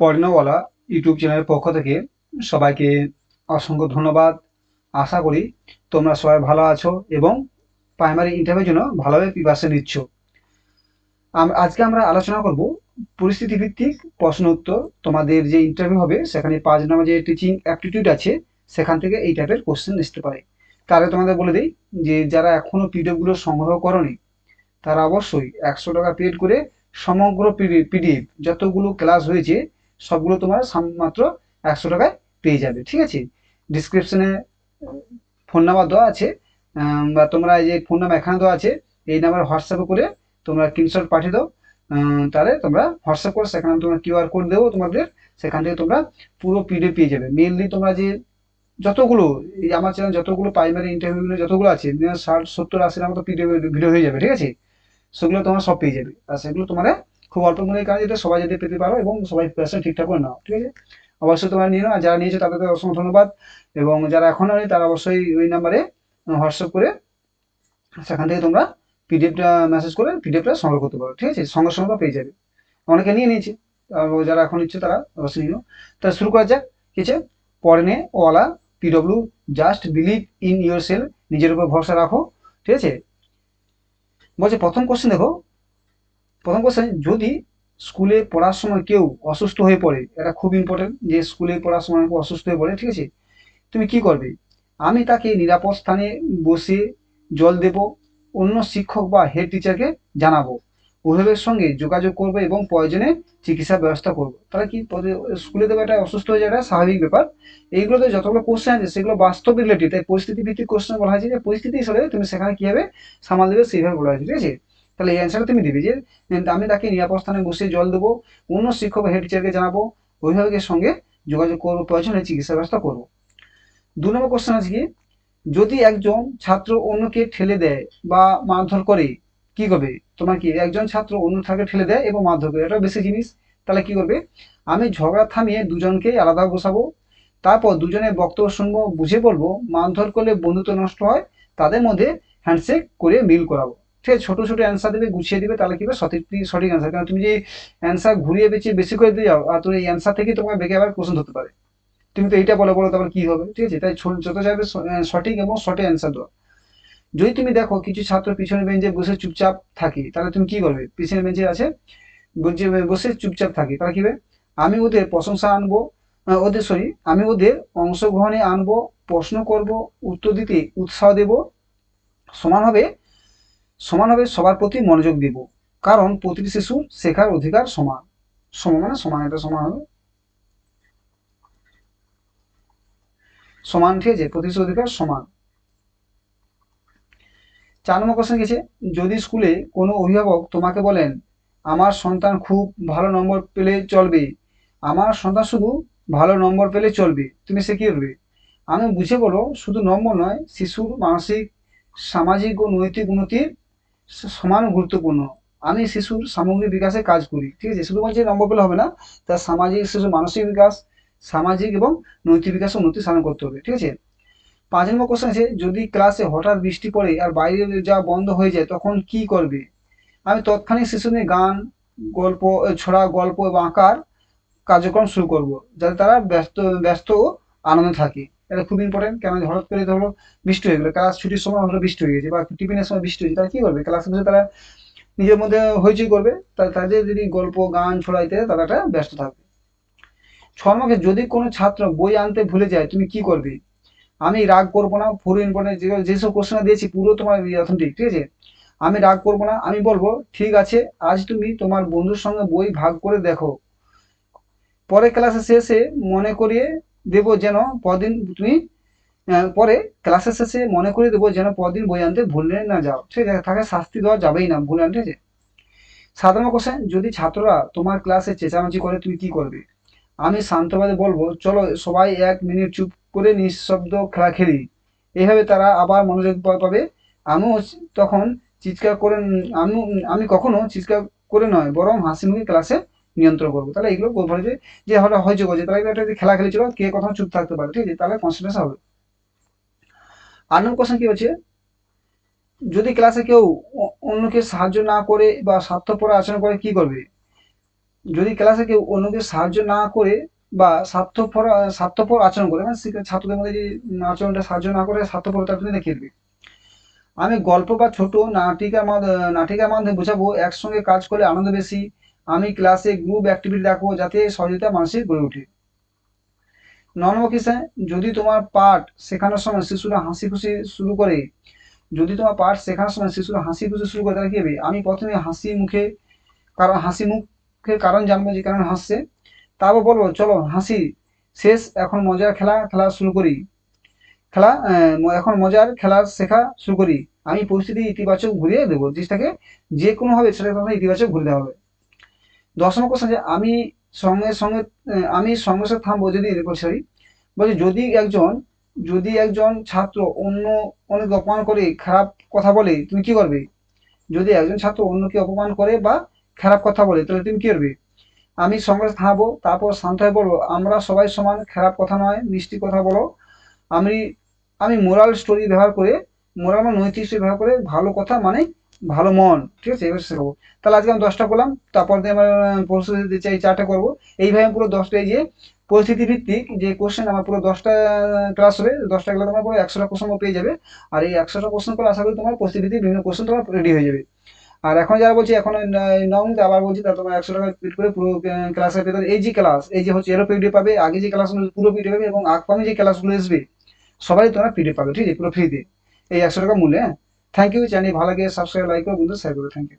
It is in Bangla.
পর্ণওয়ালা ইউটিউব চ্যানেলের পক্ষ থেকে সবাইকে অসংখ্য ধন্যবাদ। আশা করি তোমরা সবাই ভালো আছো এবং প্রাইমারি ইন্টারভিউর জন্য ভালোভাবে প্রিপারেশন নিচ্ছ। আজকে আমরা আলোচনা করব পরিস্থিতি ভিত্তিক প্রশ্ন উত্তর। তোমাদের যে ইন্টারভিউ হবে, সেখানে পাঁচ নম্বর যে টিচিং অ্যাপটিটিউড আছে, সেখান থেকে এই টাইপের কোশ্চেন আসতে পারে। তাহলে তোমাদের বলে দিই যে যারা এখনও পিডিএফগুলো সংগ্রহ করনি, তারা অবশ্যই একশো টাকা পেড করে সমগ্র পিডিএফ যতগুলো ক্লাস হয়েছে সবগুলো তোমার মাত্র একশো টাকায় পেয়ে যাবে, ঠিক আছে? ডিসক্রিপশনে ফোন নাম্বার দেওয়া আছে বা তোমরা এই যে ফোন নাম্বার এখানে দেওয়া আছে, এই নাম্বার হোয়াটসঅ্যাপে করে তোমরা স্ক্রিনশট পাঠিয়ে দাও তাহলে তোমরা হোয়াটসঅ্যাপ করে সেখানে তোমরা কিউআর কোড দেবো তোমাদের, সেখান থেকে তোমরা পুরো পিডিএফ পেয়ে যাবে। মেনলি তোমরা যে যতগুলো, এই আমার চ্যানেল যতগুলো প্রাইমারি ইন্টারভিউগুলো যতগুলো আছে ষাট, সত্তর, আশির মতো পিডিএফ ভিডিও হয়ে যাবে, ঠিক আছে? সেগুলো তোমরা সব পেয়ে যাবে, আর সেগুলো তোমরা খুব অল্প মূল্যের কারণে যেটা সবাই যেতে পেতে পারো এবং সবাই প্রিপারেশন ঠিকঠাক করে নাও, ঠিক আছে? অবশ্যই তোমরা নিয়ে নাও আর যারা নিয়েছো তাদেরকে অসংখ্য ধন্যবাদ এবং যারা এখনও নেই তারা অবশ্যই ওই নাম্বারে হোয়াটসঅ্যাপ করে সেখান থেকে তোমরা পিডিএফটা মেসেজ করে পিডিএফটা সংগ্রহ করতে পারো, ঠিক আছে? সঙ্গে সঙ্গে পেয়ে যাবে। অনেকে নিয়ে নিয়েছে যারা এখন নিচ্ছে তারা অবশ্যই নিও। তাহলে শুরু করা যাক কি আছে? পড়নে OLA PW just believe in yourself নিজের উপর ভরসা রাখো, ঠিক আছে? বলছে, প্রথম কোশ্চেন দেখো প্রথম কোশ্চেন যদি স্কুলে পড়ার সময় কেউ অসুস্থ হয়ে পড়ে, এটা খুব ইম্পর্টেন্ট যে স্কুলে পড়ার সময় কেউ অসুস্থ হয়ে পড়ে, ঠিক আছে? তুমি কি করবে? আমি তাকে নিরাপদ স্থানে বসে জল দেব, অন্য শিক্ষক বা হেড টিচারকে জানাব। অভিভাবকের সঙ্গে যোগাযোগ করব এবং প্রয়োজনে চিকিৎসা ব্যবস্থা করব। তাহলে কি স্কুলে দেবো এটা অসুস্থ হয়ে যাওয়াটা স্বাভাবিক ব্যাপার। এইগুলোতে যতগুলো কোশ্চেন আছে, সেগুলো বাস্তব রিলেটেড তাই পরিস্থিতি ভিত্তিক কোশ্চেন বলা হয়েছে যে, পরিস্থিতি হিসেবে তুমি সেখানে কীভাবে সামাল দেবে, সেইভাবে বলা হয়েছে, ঠিক আছে? তাহলে এই অ্যান্সারটা তুমি দিবে যে আমি তাকে নিরাপদ স্থানে বসে জল দেবো, অন্য শিক্ষক হেড টিচারকে জানাব, অভিভাবকের সঙ্গে যোগাযোগ করব, প্রয়োজনে চিকিৎসা ব্যবস্থা করব। দু নম্বর কোশ্চেন আছে কি? যদি একজন ছাত্র অন্যকে ঠেলে দেয় বা মারধর করে, কি করবে? তোমার কি একজন ছাত্র অন্য ছাত্রকে ঠেলে দেয় এবং মারধর করে? এটা বেশি জিনিস। তাহলে কি করবে? আমি ঝগড়া থামিয়ে দুজনকে আলাদা বসাবো, তারপর দুজনের বক্তব্য শুনব বুঝে বলব, মারধর করলে বন্ধুত্ব নষ্ট হয়, তাদের মধ্যে হ্যান্ডশেক করে মিল করাবো। ঠিক আছে ছোট ছোট অ্যান্সার দেবে গুছিয়ে দিবে তাহলে কি হবে? সঠিক সঠিক অ্যান্সার কারণ তুমি যে অ্যান্সার ঘুরিয়ে বেঁচিয়ে বেশি করে দিয়ে যাও আর তোর এই অ্যান্সার থেকে তোমার বেঁকে আবার কোশ্চেন ধরতে পারে। তুমি তো এইটা বলে বলো তারপর কি হবে? ঠিক আছে? তাই যত আহ, সঠিক এবং সঠিক অ্যান্সার দেওয়া যদি তুমি দেখো কিছু ছাত্র পিছনের বেঞ্চে বসে চুপচাপ থাকি তাহলে তুমি কি করবে? পিছনের বেঞ্চে আছে বসে চুপচাপ থাকি। তাহলে কি হবে? আমি ওদের প্রশংসা আনব ওদের সরি আমি ওদের অংশগ্রহণে আনব প্রশ্ন করব উত্তর দিতে উৎসাহ দেব। সমানভাবে সমানভাবে সবার প্রতি মনোযোগ দেব। কারণ প্রতিটি শিশু শেখার অধিকার সমান। সমান মানে সমান, এটা সমান হবে। সমান ঠিক আছে, প্রতিটি অধিকার সমান। চার নম্বর কোশ্চেন গেছে, যদি স্কুলে কোনো অভিভাবক তোমাকে বলেন, আমার সন্তান খুব ভালো নম্বর পেলে চলবে। আমার সন্তান শুধু ভালো নম্বর পেলে চলবে। তুমি সে কি করবে? আমি বুঝে বলো, শুধু নম্বর নয়, শিশুর মানসিক, সামাজিক ও নৈতিক উন্নতির সমান গুরুত্বপূর্ণ। আমি শিশুর সামগ্রিক বিকাশে কাজ করি। ঠিক আছে? শুধুমাত্র নম্বর পেলে হবে না। তার সামাজিক শিশুর মানসিক বিকাশ, সামাজিক এবং নৈতিক বিকাশে উন্নতি সাধন করতে হবে। ঠিক আছে? পাঁচ নম্বর কোশ্চেন আছে, যদি ক্লাসে হঠাৎ বৃষ্টি পড়ে আর বাইরে যাওয়া বন্ধ হয়ে যায়, তখন কি করবে? আমি তৎক্ষণিক শিশুদের গান, গল্প ছড়া গল্প এবং আঁকার কার্যক্রম শুরু করব, যাতে তারা ব্যস্ত ব্যস্ত ও আনন্দে থাকে। এটা খুব ইম্পর্টেন্ট কেন হঠাৎ করে ধরো বৃষ্টি হয়ে গেলো ক্লাস ছুটির সময় হঠাৎ বৃষ্টি হয়ে গেছে বা টিফিনের সময় বৃষ্টি হয়েছে, তারা কি করবে? ক্লাসে বসে তারা নিজের মধ্যে হইচই করবে তাদের যদি গল্প, গান ছড়া ইত্যাদি তারা একটা ব্যস্ত থাকবে। ছ নম্বরে যদি কোনো ছাত্র বই আনতে ভুলে যায়, তুমি কি করবে? আমি রাগ করব না, পুরো ইম্পর্টেন্ট যেসব কোশ্চেন দিয়েছি, পুরো তোমার অথেন্টিক ঠিক আছে? আমি রাগ করব না, আমি বলব, ঠিক আছে, আজ তুমি তোমার বন্ধুর সঙ্গে বই ভাগ করে দেখো। পরে ক্লাসে শেষে মনে করিয়ে দেবো যেন পরদিন তুমি পরে ক্লাসের শেষে মনে করে দেবো যেন পরদিন বই আনতে ভুলে না যাও। ঠিক আছে, তাকে শাস্তি দেওয়া যাবেই না ভুলে আনতে আছে? সাধারণ কোশ্চেন যদি ছাত্ররা তোমার ক্লাসে চেঁচামেচি করে, তুমি কি করবে? আমি শান্তভাবে বলব, চলো সবাই এক মিনিট চুপ করে নিঃশব্দ খেলা খেলি। এইভাবে তারা আবার মনোযোগ পাবে। আমিও তখন চিৎকার করে, আমি আমি কখনো চিৎকার করে নয়, বরং হাসি মুখে ক্লাসে নিয়ন্ত্রণ করব। তাহলে এগুলো বলব যে যে হঠাৎ হয়েছে করছে তাহলে একটা যদি খেলা খেলি ছিল কে কখনো চুপ থাকতে পারে, ঠিক আছে? তাহলে কনসেন্ট্রেশন হবে। আর নম্বর কোশ্চেন কি হচ্ছে? যদি ক্লাসে কেউ অন্যকে সাহায্য না করে বা স্বার্থপর আচরণ করে, কি করবে? যদি ক্লাসে কেউ অন্যকে সাহায্য না করে বা স্বার্থপর স্বার্থপর আচরণ করে মানে ছাত্রদের মধ্যে যে আচরণটা সাহায্য না করে, স্বার্থপরতা তুমি দেখিয়ে আমি গল্প বা ছোট নাটিকার নাটিকার মাধ্যমে বোঝাবো, একসঙ্গে কাজ করলে আনন্দ বেশি আমি ক্লাসে গ্রুপ অ্যাক্টিভিটি রাখব যাতে সহযোগিতা মানসিক গড়ে ওঠে। নম্বর কিসে যদি তোমার পাঠ শেখানোর সময় শিশুরা হাসি খুশি শুরু করে, যদি তোমার পাঠ শেখানোর সময় শিশুরা হাসি খুশি শুরু করে, তাহলে কি হবে? আমি প্রথমে হাসি মুখে কারণ, হাসি মুখের কারণ জানব যে কারণে হাসছে। তারপর বলব, চলো হাসি, শেষ, এখন মজার খেলা খেলা শুরু করি। খেলা এখন মজার খেলা শেখা শুরু করি। আমি পরিস্থিতি ইতিবাচক ঘুরিয়ে দেবো, জিনিসটাকে যে কোনোভাবে সেটাকে ইতিবাচক ঘুরে দেওয়া হবে। দশ নম্বর কোশ্চেন যে আমি সঙ্গে সঙ্গে আমি সঙ্গে সঙ্গে থামবো যদি সরি বলছে যদি একজন যদি একজন ছাত্র অন্য অনেক অপমান করে, খারাপ কথা বলে, তুমি কি করবে? যদি একজন ছাত্র অন্যকে অপমান করে বা খারাপ কথা বলে, তাহলে তুমি কি করবে? আমি সঙ্গে থামবো, তারপর শান্ত হয়ে বলব, আমরা সবাই সমান, খারাপ কথা নয়, মিষ্টি কথা বলো। আমি আমি মোরাল স্টোরি ব্যবহার করে মোরাল মানে নৈতিক ব্যবহার করে ভালো কথা মানে ভালো মন, ঠিক আছে? এবার শেখাবো তাহলে আজকে আমি দশটা করলাম, তারপর দিয়ে আমার পরিস্থিতি দিতে চাই চারটা করব। এইভাবে আমি পুরো দশটা, এই যে পরিস্থিতি ভিত্তিক যে কোশ্চেন আমার পুরো দশটা ক্লাস হবে, দশটা গেলে তোমার পুরো একশোটা কোশ্চেন পেয়ে যাবে। আর এই একশোটা কোশ্চেন করে আশা করি তোমার পরিস্থিতি ভিত্তিক বিভিন্ন কোশ্চেন তোমার রেডি হয়ে যাবে। আর এখন যারা বলছি, এখন নবমীতে আবার বলছি তারা তোমার একশো টাকা পিট করে পুরো ক্লাসের ভেতরে, এই যে ক্লাস এই যে হচ্ছে এরও পিডিএফ পাবে, আগে যে ক্লাসগুলো পুরো পিডিএফ পাবে এবং আগামী যে ক্লাসগুলো আসবে, সবাই তোমরা পিডিএফ পাবে, ঠিক আছে? পুরো ফ্রিতে এই একশো টাকা মূল্যে হ্যাঁ? থ্যাংক ইউ চ্যানেল ভালো লাগে সাবস্ক্রাইব লাইক করো বন্ধু শেয়ার করো থ্যাংক ইউ